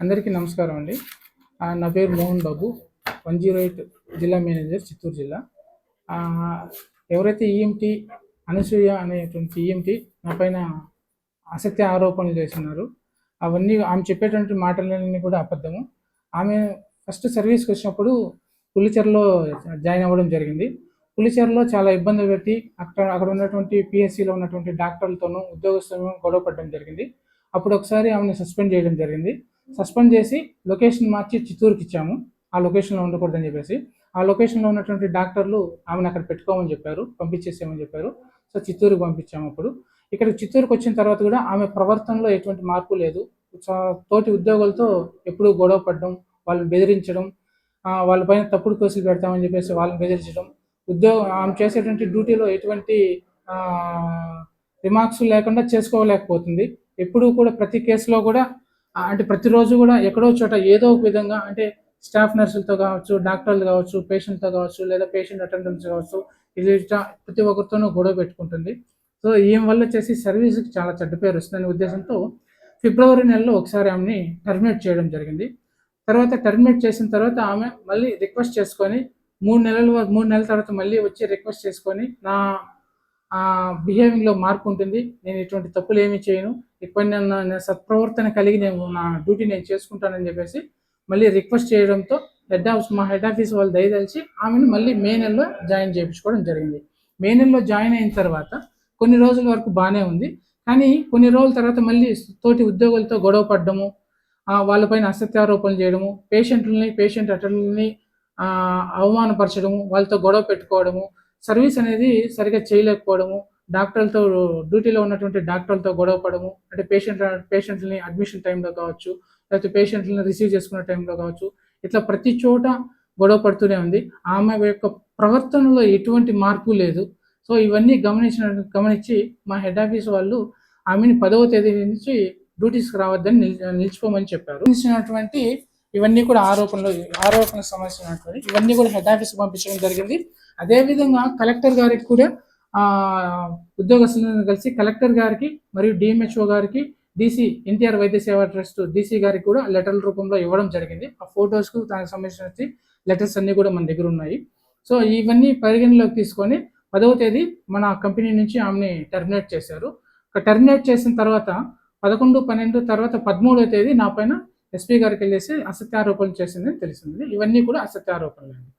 అందరికీ నమస్కారం అండి. నా పేరు Mohan Babu. One zero eight జిల్లా మేనేజర్ చిత్తూరు జిల్లా. ఎవరైతే ఈఎంటీ అనసూయ అనేటువంటి ఈఎంటీ నా పైన అసత్య ఆరోపణలు చేస్తున్నారు. అవన్నీ ఆమె చెప్పేటువంటి మాటలన్నీ కూడా అబద్ధము. ఆమె ఫస్ట్ సర్వీస్కి వచ్చినప్పుడు పులిచెరలో జాయిన్ అవ్వడం జరిగింది. పులిచెరలో చాలా ఇబ్బందులు పెట్టి అక్కడ అక్కడ ఉన్నటువంటి పిఎస్సిలో ఉన్నటువంటి డాక్టర్లతోనూ ఉద్యోగస్తులను గొడవ పడడం జరిగింది. అప్పుడు ఒకసారి ఆమెను సస్పెండ్ చేయడం జరిగింది. సస్పెండ్ చేసి లొకేషన్ మార్చి చిత్తూరుకి ఇచ్చాము. ఆ లొకేషన్లో ఉండకూడదని చెప్పేసి. ఆ లొకేషన్లో ఉన్నటువంటి డాక్టర్లు ఆమెను అక్కడ పెట్టుకోమని చెప్పారు పంపించేసేయమని చెప్పారు. సో చిత్తూరుకి పంపించాము అప్పుడు. ఇక్కడ చిత్తూరుకు వచ్చిన తర్వాత కూడా ఆమె ప్రవర్తనలో ఎటువంటి మార్పు లేదు. చా- తోటి ఉద్యోగులతో ఎప్పుడూ గొడవ పడడం వాళ్ళని బెదిరించడం వాళ్ళ వాళ్ళపైన తప్పుడు కేసులు పెడతామని చెప్పేసి వాళ్ళని బెదిరించడం ఉద్యోగం ఆమె చేసేటువంటి డ్యూటీలో ఎటువంటి రిమార్క్స్ లేకుండా చేసుకోలేకపోతుంది. ఎప్పుడూ కూడా ప్రతి కేసులో కూడా అంటే ప్రతిరోజు కూడా ఎక్కడో చోట ఏదో ఒక విధంగా అంటే స్టాఫ్ నర్సులతో కావచ్చు డాక్టర్లు కావచ్చు పేషెంట్తో కావచ్చు లేదా పేషెంట్ అటెండెంట్స్ కావచ్చు ఇది ప్రతి ఒక్కరితోనూ గొడవ పెట్టుకుంటుంది. సో ఈమె వల్ల వచ్చేసి సర్వీస్కి చాలా చెడ్డ పేరు వస్తుందనే ఉద్దేశంతో ఫిబ్రవరి నెలలో ఒకసారి ఆమెని టర్మినేట్ చేయడం జరిగింది. తర్వాత టర్మినేట్ చేసిన తర్వాత ఆమె మళ్ళీ రిక్వెస్ట్ చేసుకొని మూడు నెలల మూడు నెలల తర్వాత మళ్ళీ వచ్చి రిక్వెస్ట్ చేసుకొని నా బిహేవింగ్లో మార్పు ఉంటుంది నేను ఇటువంటి తప్పులు ఏమీ చేయను. ఇప్పటి నేను సత్ప్రవర్తన కలిగి నేను నా డ్యూటీ నేను చేసుకుంటానని చెప్పేసి మళ్ళీ రిక్వెస్ట్ చేయడంతో హెడ్ ఆఫీస్ మా హెడ్ ఆఫీస్ వాళ్ళు దయదలిచి ఆమెను మళ్ళీ మే నెలలో జాయిన్ చేయించుకోవడం జరిగింది. మే నెలలో జాయిన్ అయిన తర్వాత కొన్ని రోజుల వరకు బాగానే ఉంది. కానీ కొన్ని రోజుల తర్వాత మళ్ళీ తోటి ఉద్యోగులతో గొడవ పడ్డము వాళ్ళపైన అసత్యారోపణలు చేయడము పేషెంట్లని పేషెంట్ అటెండ్ని అవమానపరచడము వాళ్ళతో గొడవ పెట్టుకోవడము సర్వీస్ అనేది సరిగా చేయలేకపోవడము డాక్టర్లతో డ్యూటీలో ఉన్నటువంటి డాక్టర్లతో గొడవ పడము అంటే పేషెంట్ పేషెంట్లని అడ్మిషన్ టైంలో కావచ్చు లేకపోతే పేషెంట్లను రిసీవ్ చేసుకునే టైంలో కావచ్చు ఇట్లా ప్రతి చోట గొడవ పడుతూనే ఉంది. ఆమె యొక్క ప్రవర్తనలో ఎటువంటి మార్పు లేదు. సో ఇవన్నీ గమనించిన గమనించి మా హెడ్ ఆఫీస్ వాళ్ళు ఆమెని పదవ తేదీ నుంచి డ్యూటీస్కి రావద్దని నిల్- నిలిచిపోమని చెప్పారు. నిలిచినటువంటి ఇవన్నీ కూడా ఆరోపణలు ఆరోపణ సంబంధించినటువంటి ఇవన్నీ కూడా హెడ్ ఆఫీస్కి పంపించడం జరిగింది. అదేవిధంగా కలెక్టర్ గారికి కూడా ఆ, ఉద్యోగస్తులను కలిసి కలెక్టర్ గారికి మరియు డిఎంహెచ్ఓ గారికి డీసీ ఎన్టీఆర్ వైద్య సేవా ట్రస్ట్ డీసీ గారికి కూడా లెటర్ల రూపంలో ఇవ్వడం జరిగింది. ఆ ఫొటోస్కు దానికి సంబంధించిన లెటర్స్ అన్నీ కూడా మన దగ్గర ఉన్నాయి. సో ఇవన్నీ పరిగణలోకి తీసుకొని పదవ తేదీ మన కంపెనీ నుంచి ఆమెని టర్మినేట్ చేశారు. టర్మినేట్ చేసిన తర్వాత పదకొండు పన్నెండు తర్వాత పదమూడవ తేదీ నా పైన ఎస్పీ గారికి వెళ్ళేసి అసత్యారోపణలు చేసిందని తెలిసింది. ఇవన్నీ కూడా అసత్యారోపణలు అండి